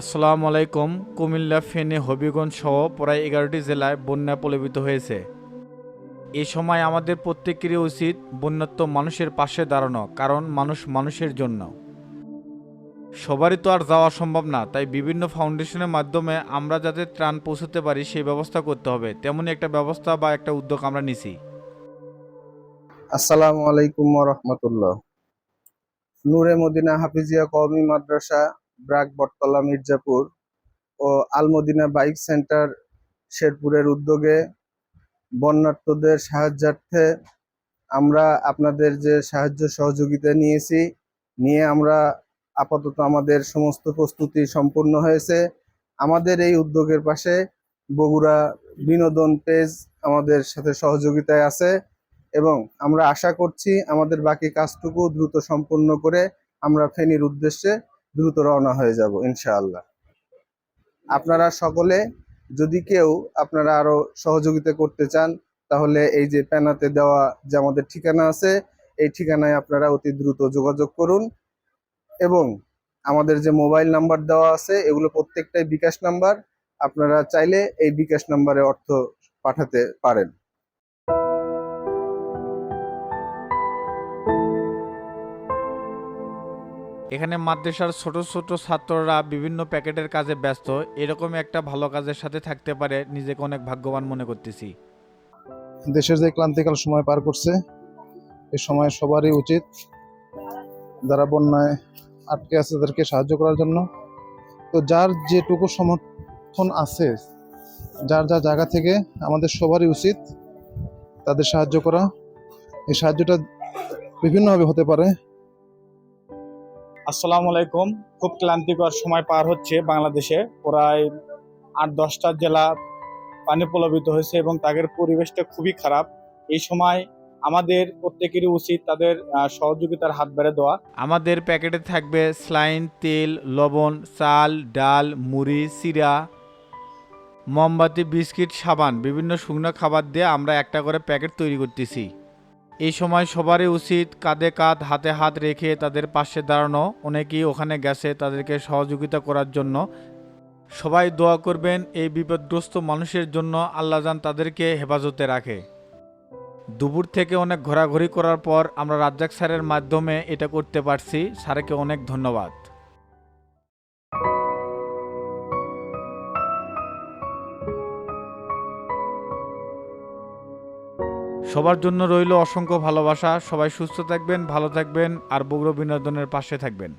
আসসালামু আলাইকুম, কুমিল্লা ফেনী হবিগঞ্জ সহ প্রায় এগারোটি জেলায় বন্যা প্লাবিত হয়েছে। এ সময় আমাদের প্রত্যেকেরই উচিত বন্যাত্ম মানুষের পাশে দাঁড়ানো, কারণ মানুষ মানুষের জন্য। সবারই তো আর যাওয়া সম্ভব না, তাই বিভিন্ন ফাউন্ডেশনের মাধ্যমে আমরা যাতে ত্রাণ পৌঁছতে পারি, সেই ব্যবস্থা করতে হবে। তেমনই একটা ব্যবস্থা বা একটা উদ্যোগ আমরা নিছি। আসসালামু আলাইকুম রহমতুল্লাহ। নূরে মদিনা হাফিজিয়া কওমি মাদ্রাসা ব্রাক, বটতলা, মির্জাপুর ও আলমদিনা বাইক সেন্টার শেরপুরের উদ্যোগে বন্যার্থদের সাহায্যার্থে আমরা আপনাদের যে সাহায্য সহযোগিতা নিয়েছি, নিয়ে আমরা আপাতত আমাদের সমস্ত প্রস্তুতি সম্পূর্ণ হয়েছে। আমাদের এই উদ্যোগের পাশে বগুড়া বিনোদন পেজ আমাদের সাথে সহযোগিতায় আছে এবং আমরা আশা করছি আমাদের বাকি কাজটুকু দ্রুত সম্পন্ন করে আমরা ফেনীর উদ্দেশ্যে দ্রুত রওনা হয়ে যাব, ইনশাআল্লাহ। আপনারা সকলে যদি কেউ আপনারা আরও সহযোগিতা করতে চান, তাহলে এই যে প্যানাতে দেওয়া যে আমাদের ঠিকানা আছে, এই ঠিকানায় আপনারা অতি দ্রুত যোগাযোগ করুন এবং আমাদের যে মোবাইল নাম্বার দেওয়া আছে, এগুলো প্রত্যেকটাই বিকাশ নাম্বার। আপনারা চাইলে এই বিকাশ নাম্বারে অর্থ পাঠাতে পারেন। এখানে মাদ্রাসার ছোট ছোট ছাত্ররা বিভিন্ন প্যাকেটের কাজে ব্যস্ত। এরকম একটা ভালো কাজের সাথে থাকতে পারে নিজেকে অনেক ভাগ্যবান মনে করতেছি। দেশের যে ক্লান্তিকাল সময় পার করছে, এই সময় সবারই উচিত যারা বন্যায় আটকে আছে তাদেরকে সাহায্য করার জন্য। তো যার যেটুকু সমর্থন আছে, যার যা জায়গা থেকে আমাদের সবারই উচিত তাদের সাহায্য করা। এই সাহায্যটা বিভিন্নভাবে হতে পারে। আসসালামু আলাইকুম। খুব ক্লান্তিকর সময় পার হচ্ছে বাংলাদেশে। প্রায় আট দশটা জেলা পানি প্লাবিত হয়েছে এবং তাদের পরিবেশটা খুবই খারাপ। এই সময় আমাদের প্রত্যেকেরই উচিত তাদের সহযোগিতার হাত বেড়ে দেওয়া। আমাদের প্যাকেটে থাকবে স্লাইন, তেল, লবণ, চাল, ডাল, মুড়ি চিরা মোমবাতি, বিস্কিট, সাবান, বিভিন্ন শুকনো খাবার দিয়ে আমরা একটা করে প্যাকেট তৈরি করতেছি। এই সময় সবারই উচিত কাঁধে কাঁধ, হাতে হাত রেখে তাদের পাশে দাঁড়ানো, অনেকেই ওখানে গেছে তাদেরকে সহযোগিতা করার জন্য। সবাই দোয়া করবেন এই বিপদগ্রস্ত মানুষের জন্য আল্লাহ যান তাদেরকে হেফাজতে রাখে। দুপুর থেকে অনেক ঘোরাঘুরি করার পর আমরা রাজ্জাক স্যারের মাধ্যমে এটা করতে পারছি। স্যারকে অনেক ধন্যবাদ। সবার জন্য রইল অসংখ্য ভালোবাসা। সবাই সুস্থ থাকবেন, ভালো থাকবেন, আর বগুড়া বিনোদনের পাশে থাকবেন।